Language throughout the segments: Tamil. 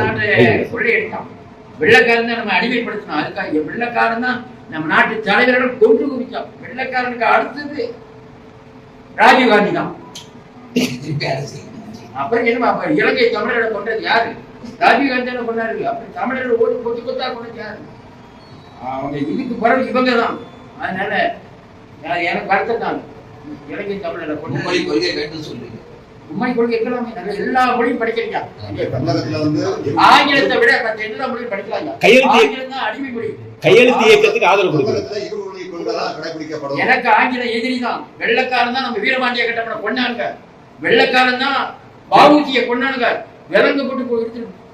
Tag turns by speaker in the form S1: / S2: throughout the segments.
S1: நாட்டு கொள்ளையடித்தான் வெள்ளக்காரன் தான் நம்ம அடிமைப்படுத்தினோம் அதுக்காக வெள்ளக்காரன் தான் நம்ம நாட்டு தலைவர்கள் கொன்று குவிச்சான் வெள்ளக்காரனுக்கு அடுத்தது ராஜீவ்காந்தி தான். அப்புறம் என்ன அப்ப இலங்கை தமிழரை கொண்டது யாரு? ராஜீவ்காந்தி தானே கொண்டாரு. அப்புறம் தமிழர்கள் ஓடி கொத்தி கொத்தா கொண்டது யாரு? அவங்க இதுக்கு பிறகு இவங்க தான். அதனால எனக்கு வருத்தம் தான். இலங்கை தமிழரை கொண்டு
S2: மும்மொழி கொள்கை வேண்டும் சொல்லுங்க.
S1: உண்மை கொள்கை எல்லாமே எல்லா மொழியும் படிக்கிறீங்க ஆங்கிலத்தை விட மற்ற எல்லா மொழியும் படிக்கலாங்க
S3: கையெழுத்து-
S1: ஆங்கிலம் அடிமை மொழி.
S3: கையெழுத்து இயக்கத்துக்கு ஆதரவு கொடுக்குறது.
S1: எனக்கு ஆங்கில எதிரி தான். வெள்ளக்காரன் தான் நம்ம வீரபாண்டிய கட்டப்பட கொண்டாங்க வெள்ளக்காரன் தான் பாபுஜியை கொண்டானுங்க விலங்கு போட்டு போய் எடுத்துட்டு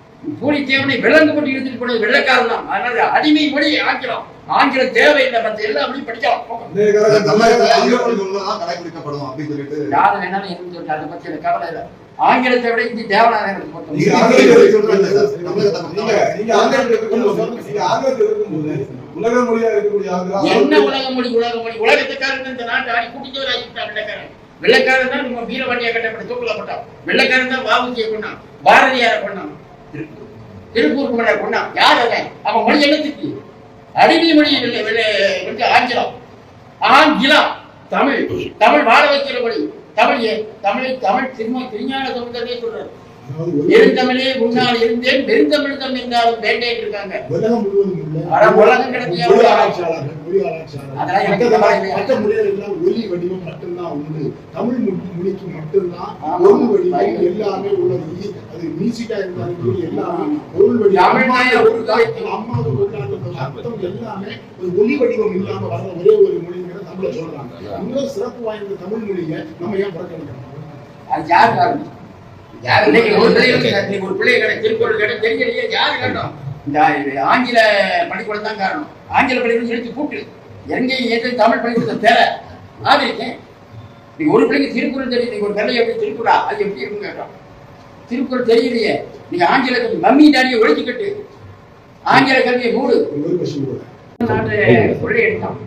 S1: பூலித்தேவனை விலங்கு போட்டு எடுத்துட்டு போனது வெள்ளக்காரன் தான். அதனால அடிமை மொழி ஆங்கிலம். ஆங்கிலம் தேவையில்லை மற்ற எல்லா மொழியும் படிக்கலாம்.
S4: அப்படின்னு சொல்லிட்டு.
S1: யாரு வேணாலும் இருந்து சொல்லிட்டு அதை பத்தி எனக்கு கவலை இல்லை. ஆங்கிலத்தை விட இந்தி
S5: இருக்கும்போது உலக மொழியா இருக்கக்கூடிய
S1: என்ன உலக மொழி உலக மொழி? உலகத்துக்காரன் இந்த நாட்டை ஆடி கூட்டிட்டு ஆகிட்டான் வெள்ளக்காரன் தான் நம்ம வீரபாண்டிய கட்டப்பட்ட தூக்கலப்பட்டான் வெள்ளக்காரன் தான் பாபுஜியை கொண்டான் பாரதியாரை கொண்டான் திருப்பூர் குமரனை கொண்டான் யார் அவன்? அவன் மொழி என்னத்துக்கு? அடிமை மொழி ஆங்கிலம். ஆங்கிலம். தமிழ். தமிழ் வாழ வைக்கிற மொழி தமிழ் தமிழை தமிழ் திரும்ப திருஞான சமுதரே சொல்றாரு. பெருந்தமிழே முன்னால் இருந்தேன். பெருந்தமிழ்தம் என்றாலும் வேண்டேன் இருக்காங்க
S5: உலகம் முழுவதும்
S1: உலகம் கிடக்கையா
S5: ஆராய்ச்சியாளர்கள் மொழி ஆராய்ச்சியாளர்கள். மற்ற ஒலி வடிவம் மட்டும்தான் உண்டு. தமிழ் மொழி- மொழிக்கு மட்டும்தான். பொருள் வடிவம் எல்லாமே உள்ளது. அது மியூசிக்கா இருந்தாலும் சரி, எல்லாமே பொருள் வடிவம். அம்மாவது கொண்டாடுற எல்லாமே ஒரு ஒலி வடிவம் இல்லாம வர்ற ஒரே ஒரு மொழிங்கிற தமிழ சொல்றாங்க. இன்னொரு சிறப்பு வாய்ந்த தமிழ் மொழியை நம்ம ஏன் புறக்கணிக்கணும்
S1: அது யார் காரணம்? யார் இன்னைக்கு ஒரு பிள்ளைகளுக்கு திருக்குறள் கடை தெரியலையே யார் இந்த இது ஆங்கில பள்ளிக்கூடம் தான் காரணம். ஆங்கில பள்ளிக்கூடம் எடுத்து கூட்டு எங்கேயும் ஏற்று தமிழ் பள்ளிக்கூடத்தை தேர நீ ஒரு பிள்ளைக்கு திருக்குறள் தெரியும் நீங்க ஒரு பிள்ளை எப்படி திருக்குறா அது எப்படி இருக்குன்னு கேட்டோம். திருக்குறள் தெரியலையே. நீங்க ஆங்கில மம்மி டாடியை ஒழிச்சுக்கிட்டு ஆங்கில கல்வியை மூடு. நாட்டு கொள்ளையடித்தான்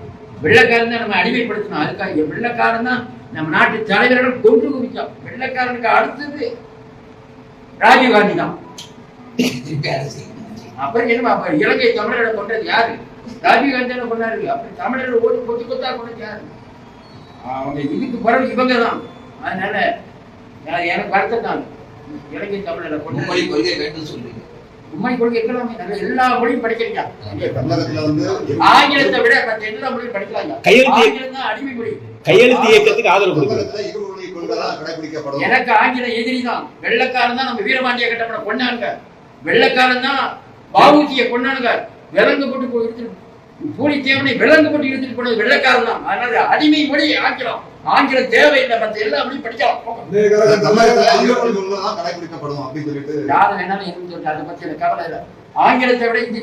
S1: வெள்ளக்காரன் தான் நம்ம அடிமைப்படுத்தணும். அதுக்காக வெள்ளக்காரன் தான் நம்ம நாட்டு தலைவர்கள் கொன்று குவிச்சான் வெள்ளக்காரனுக்கு அடுத்தது ராஜீவ்காந்தி. தான் அப்புறம் என்ன இலங்கை தமிழரை கொண்டது யாரு? ராஜீவ்காந்தி தானே கொண்டாரு. அப்புறம் தமிழர்கள் ஓடி கொத்தி கொத்தா கொண்டது யாரு? அவங்க இதுக்கு பிறகு இவங்க தான் அதனால நான் எனக்கு வருத்தம் தான் இலங்கை தமிழரை கொண்டு
S2: கொள்கை வேண்டும் சொல்லுங்க.
S1: உண்மை கொள்கை நல்ல எல்லா மொழியும் படிக்கிறீங்க. ஆங்கிலத்தை விட மற்ற எல்லா மொழியும் படிக்கலாங்க
S3: கையெழுத்து-
S1: ஆங்கிலம் தான் அடிமை மொழி.
S3: கையெழுத்து இயக்கத்துக்கு ஆதரவு கொடுக்குறது
S4: கடைபிடிக்கப்படும்.
S1: எனக்கு ஆங்கில எதிரி தான். வெள்ளக்காரன் தான் நம்ம வீரபாண்டிய கட்டப்பட கொண்டாங்க வெள்ளக்காரன் தான் பாபுஜியை கொண்டானுங்க விலங்கு போட்டு போய் எடுத்துட்டு பூலித்தேவனை விலங்கு போட்டு எடுத்துட்டு போனது வெள்ளக்காரன் தான். அதனால அடிமை மொழி ஆங்கிலம். ஆங்கிலம் தேவையில்லை. மற்ற எல்லா மொழியும் படிக்கலாம்.
S4: கடைபிடிக்கப்படும் அப்படின்னு சொல்லிட்டு.
S1: யாரு வேணாலும் இருந்து சொல்லிட்டு அதை பத்தி எனக்கு கவலை இல்லை. ஆங்கிலத்தை விட இந்தி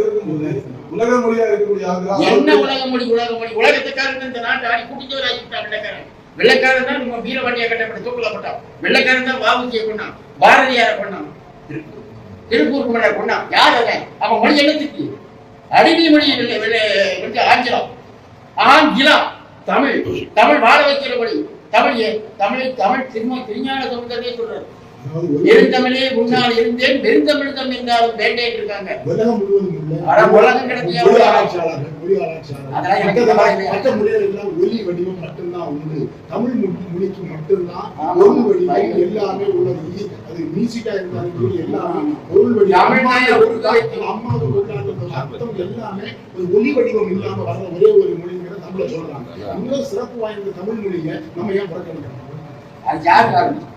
S5: இருக்கும்போது உலக மொழியா இருக்கக்கூடிய
S1: என்ன உலக மொழி உலக மொழி? உலகத்துக்காரன் இந்த நாட்டை ஆடி கூட்டிட்டு ஆகிட்டான் வெள்ளக்காரன் வெள்ளக்காரன் தான் நம்ம கட்டப்பட்ட தூக்கலப்பட்டான் வெள்ளக்காரன் தான் பாபுஜியை கொண்டான் பாரதியாரை கொண்டான் திருப்பூர். குமரனை கொண்டான் யார் அவன்? அவன் மொழி என்னத்துக்கு? அடிமை மொழி இல்லை ஆங்கிலம். ஆங்கிலம். தமிழ். தமிழ் வாழ வைக்கிற மொழி. தமிழ் தமிழை தமிழ் திரும்ப திருஞான சமுதரே சொல்றாரு முன்னால் இருந்தேன் பெருந்தமிழ்தம் என்றாலும் வேண்டேன் இருக்காங்க.
S5: உலகம் முழுவதும்
S1: உலகம்
S5: மொழி ஆராய்ச்சியாளர்கள் மொழி ஆராய்ச்சியாளர்கள். ஒலி வடிவம் மட்டும்தான் உண்டு. தமிழ் மொழி- மொழிக்கு மட்டும்தான்
S1: ஆமா.
S5: பொருள் வடிவம் எல்லாமே உள்ளது. அது மியூசிக்கா இருந்தாலும் சரி, எல்லாமே பொருள் வடிவம். அம்மாவது எல்லாமே ஒரு ஒலி வடிவம் இல்லாம வர்ற ஒரே ஒரு மொழிங்கிற தமிழ சொல்றாங்க. இன்னொரு சிறப்பு வாய்ந்த தமிழ் மொழியை நம்ம ஏன் புறக்கணிக்கணும்
S1: அது யார் காரணம்?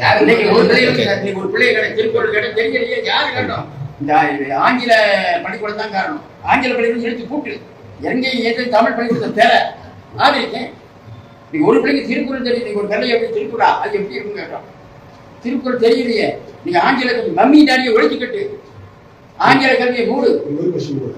S1: யார் இன்னைக்கு ஒரு பிள்ளை கடை திருக்குறள் கடை தெரியலையே யார் காரணம் இந்த இது ஆங்கில பள்ளிக்கூடம் தான் காரணம். ஆங்கில பள்ளிக்கூடம் எடுத்து கூட்டு எங்கேயும் ஏற்று தமிழ் பள்ளிக்கூடத்தை தேர ஆதி இருக்கேன் நீ ஒரு பிள்ளைக்கு திருக்குறள் தெரியும் நீங்க ஒரு பிள்ளை எப்படி திருக்குறா அது எப்படி இருக்கும் கேட்டோம். திருக்குறள் தெரியலையே. நீங்க ஆங்கில கல்வி மம்மி டாடியை ஒழிச்சுக்கிட்டு ஆங்கில கல்வியை மூடு.
S5: ஒரு கொஸ்டின் கூட